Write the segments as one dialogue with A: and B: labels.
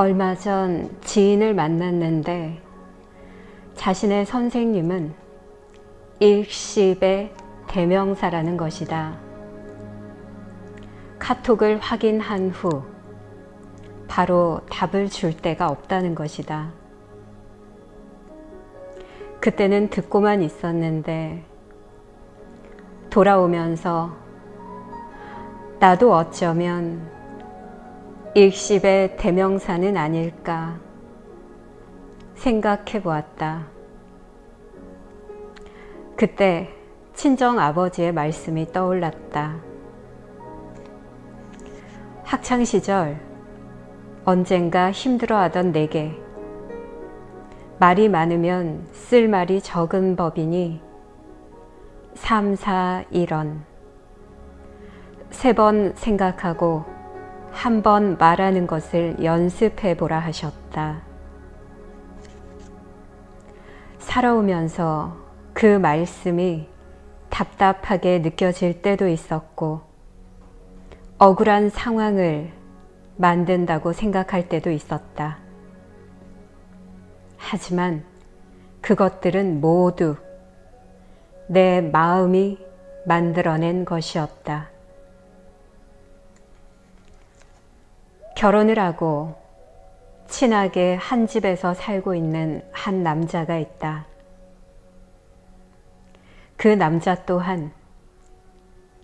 A: 얼마 전 지인을 만났는데 자신의 선생님은 일십의 대명사라는 것이다. 카톡을 확인한 후 바로 답을 줄 데가 없다는 것이다. 그때는 듣고만 있었는데 돌아오면서 나도 어쩌면 일십의 대명사는 아닐까 생각해 보았다. 그때 친정 아버지의 말씀이 떠올랐다. 학창 시절 언젠가 힘들어하던 내게 말이 많으면 쓸 말이 적은 법이니 3, 4, 1원 세 번 생각하고 한번 말하는 것을 연습해 보라 하셨다. 살아오면서 그 말씀이 답답하게 느껴질 때도 있었고, 억울한 상황을 만든다고 생각할 때도 있었다. 하지만 그것들은 모두 내 마음이 만들어낸 것이었다. 결혼을 하고 친하게 한 집에서 살고 있는 한 남자가 있다. 그 남자 또한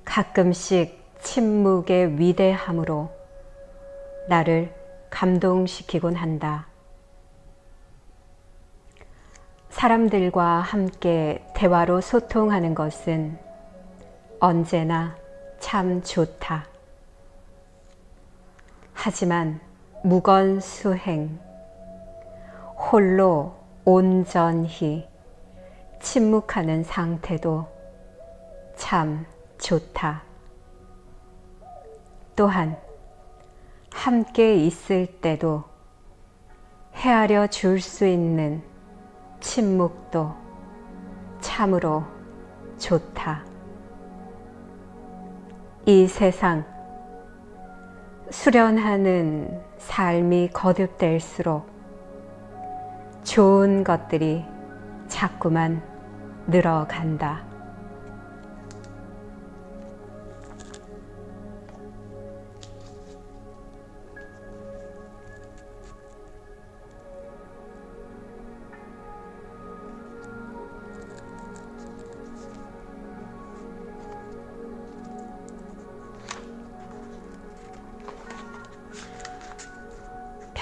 A: 가끔씩 침묵의 위대함으로 나를 감동시키곤 한다. 사람들과 함께 대화로 소통하는 것은 언제나 참 좋다. 하지만 무건수행, 홀로 온전히 침묵하는 상태도 참 좋다. 또한 함께 있을 때도 헤아려 줄 수 있는 침묵도 참으로 좋다. 이 세상 수련하는 삶이 거듭될수록 좋은 것들이 자꾸만 늘어간다.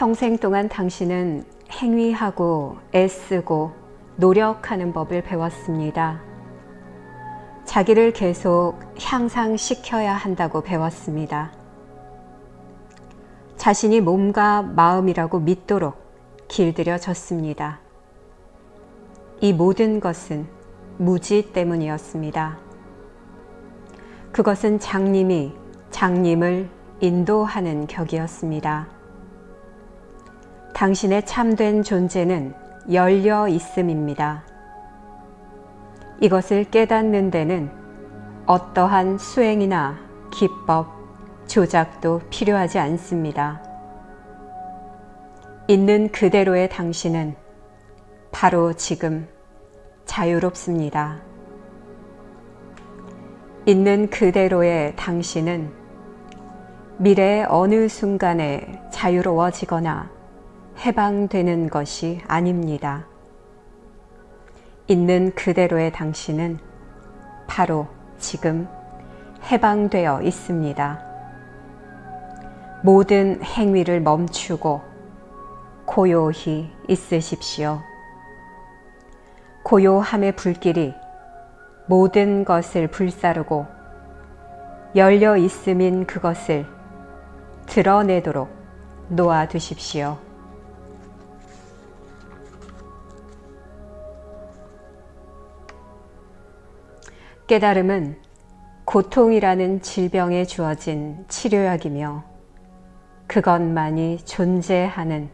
A: 평생 동안 당신은 행위하고 애쓰고 노력하는 법을 배웠습니다. 자기를 계속 향상시켜야 한다고 배웠습니다. 자신이 몸과 마음이라고 믿도록 길들여졌습니다. 이 모든 것은 무지 때문이었습니다. 그것은 장님이 장님을 인도하는 격이었습니다. 당신의 참된 존재는 열려 있음입니다. 이것을 깨닫는 데는 어떠한 수행이나 기법, 조작도 필요하지 않습니다. 있는 그대로의 당신은 바로 지금 자유롭습니다. 있는 그대로의 당신은 미래의 어느 순간에 자유로워지거나 해방되는 것이 아닙니다. 있는 그대로의 당신은 바로 지금 해방되어 있습니다. 모든 행위를 멈추고 고요히 있으십시오. 고요함의 불길이 모든 것을 불사르고 열려 있음인 그것을 드러내도록 놓아두십시오. 깨달음은 고통이라는 질병에 주어진 치료약이며 그것만이 존재하는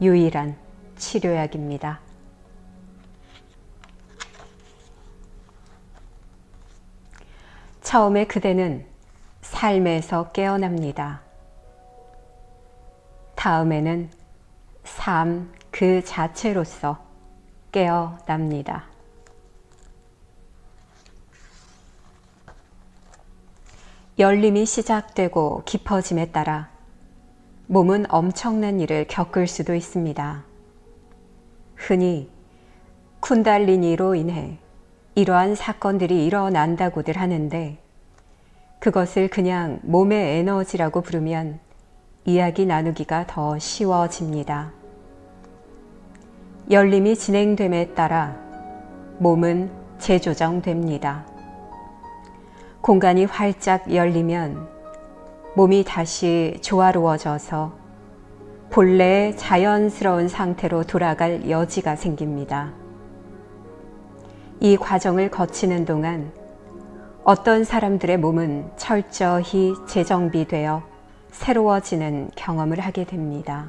A: 유일한 치료약입니다. 처음에 그대는 삶에서 깨어납니다. 다음에는 삶 그 자체로서 깨어납니다. 열림이 시작되고 깊어짐에 따라 몸은 엄청난 일을 겪을 수도 있습니다. 흔히 쿤달리니로 인해 이러한 사건들이 일어난다고들 하는데 그것을 그냥 몸의 에너지라고 부르면 이야기 나누기가 더 쉬워집니다. 열림이 진행됨에 따라 몸은 재조정됩니다. 공간이 활짝 열리면 몸이 다시 조화로워져서 본래의 자연스러운 상태로 돌아갈 여지가 생깁니다. 이 과정을 거치는 동안 어떤 사람들의 몸은 철저히 재정비되어 새로워지는 경험을 하게 됩니다.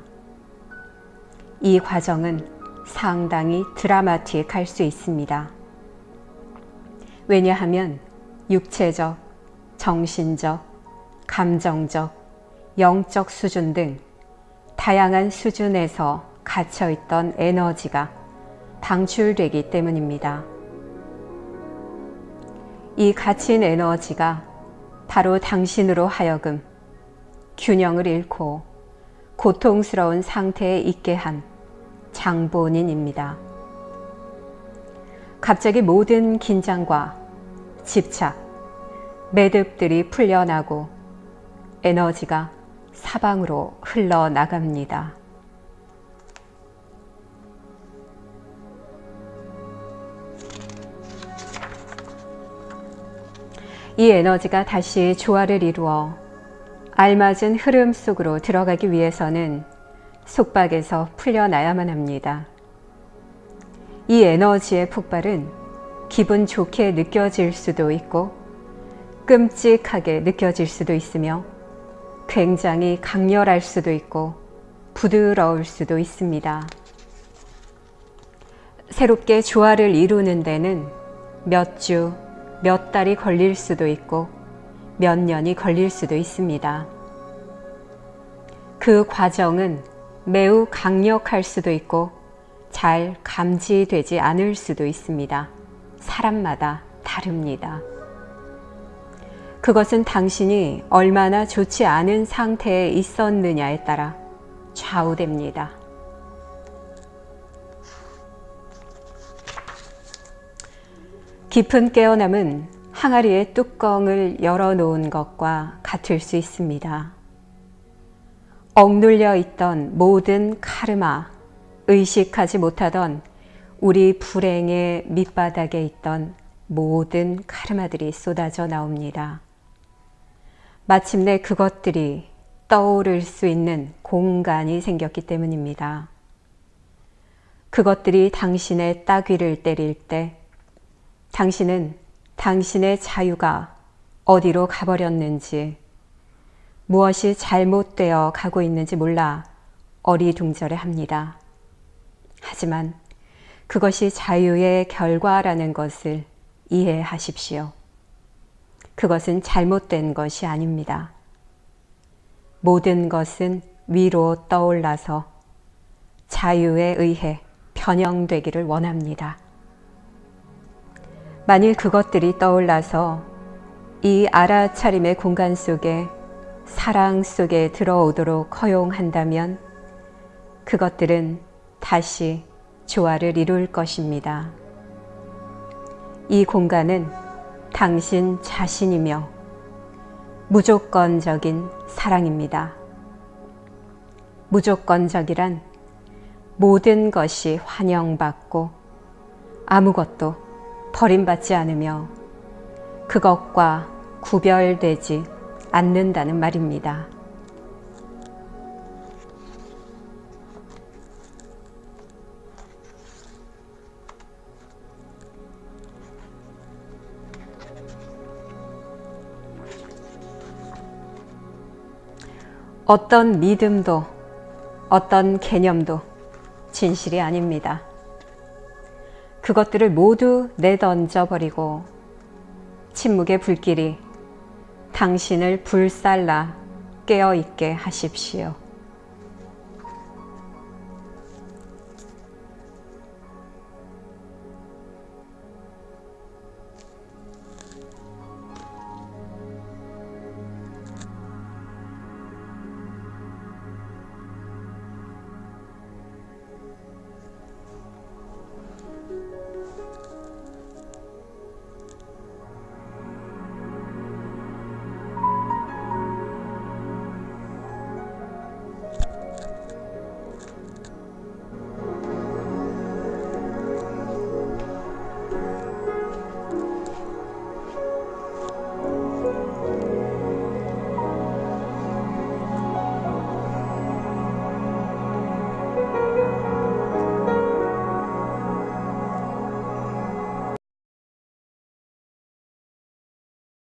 A: 이 과정은 상당히 드라마틱할 수 있습니다. 왜냐하면 육체적, 정신적, 감정적, 영적 수준 등 다양한 수준에서 갇혀 있던 에너지가 방출되기 때문입니다. 이 갇힌 에너지가 바로 당신으로 하여금 균형을 잃고 고통스러운 상태에 있게 한 장본인입니다. 갑자기 모든 긴장과 집착, 매듭들이 풀려나고 에너지가 사방으로 흘러나갑니다. 이 에너지가 다시 조화를 이루어 알맞은 흐름 속으로 들어가기 위해서는 속박에서 풀려나야만 합니다. 이 에너지의 폭발은 기분 좋게 느껴질 수도 있고 끔찍하게 느껴질 수도 있으며 굉장히 강렬할 수도 있고 부드러울 수도 있습니다. 새롭게 조화를 이루는 데는 몇 주, 몇 달이 걸릴 수도 있고 몇 년이 걸릴 수도 있습니다. 그 과정은 매우 강력할 수도 있고 잘 감지되지 않을 수도 있습니다. 사람마다 다릅니다. 그것은 당신이 얼마나 좋지 않은 상태에 있었느냐에 따라 좌우됩니다. 깊은 깨어남은 항아리의 뚜껑을 열어놓은 것과 같을 수 있습니다. 억눌려 있던 모든 카르마, 의식하지 못하던 우리 불행의 밑바닥에 있던 모든 카르마들이 쏟아져 나옵니다. 마침내 그것들이 떠오를 수 있는 공간이 생겼기 때문입니다. 그것들이 당신의 따귀를 때릴 때 당신은 당신의 자유가 어디로 가버렸는지 무엇이 잘못되어 가고 있는지 몰라 어리둥절해 합니다. 하지만 그것이 자유의 결과라는 것을 이해하십시오. 그것은 잘못된 것이 아닙니다. 모든 것은 위로 떠올라서 자유에 의해 변형되기를 원합니다. 만일 그것들이 떠올라서 이 알아차림의 공간 속에 사랑 속에 들어오도록 허용한다면 그것들은 다시 조화를 이룰 것입니다. 이 공간은 당신 자신이며 무조건적인 사랑입니다. 무조건적이란 모든 것이 환영받고 아무것도 버림받지 않으며 그것과 구별되지 않는다는 말입니다. 어떤 믿음도 어떤 개념도 진실이 아닙니다. 그것들을 모두 내던져 버리고 침묵의 불길이 당신을 불살라 깨어 있게 하십시오.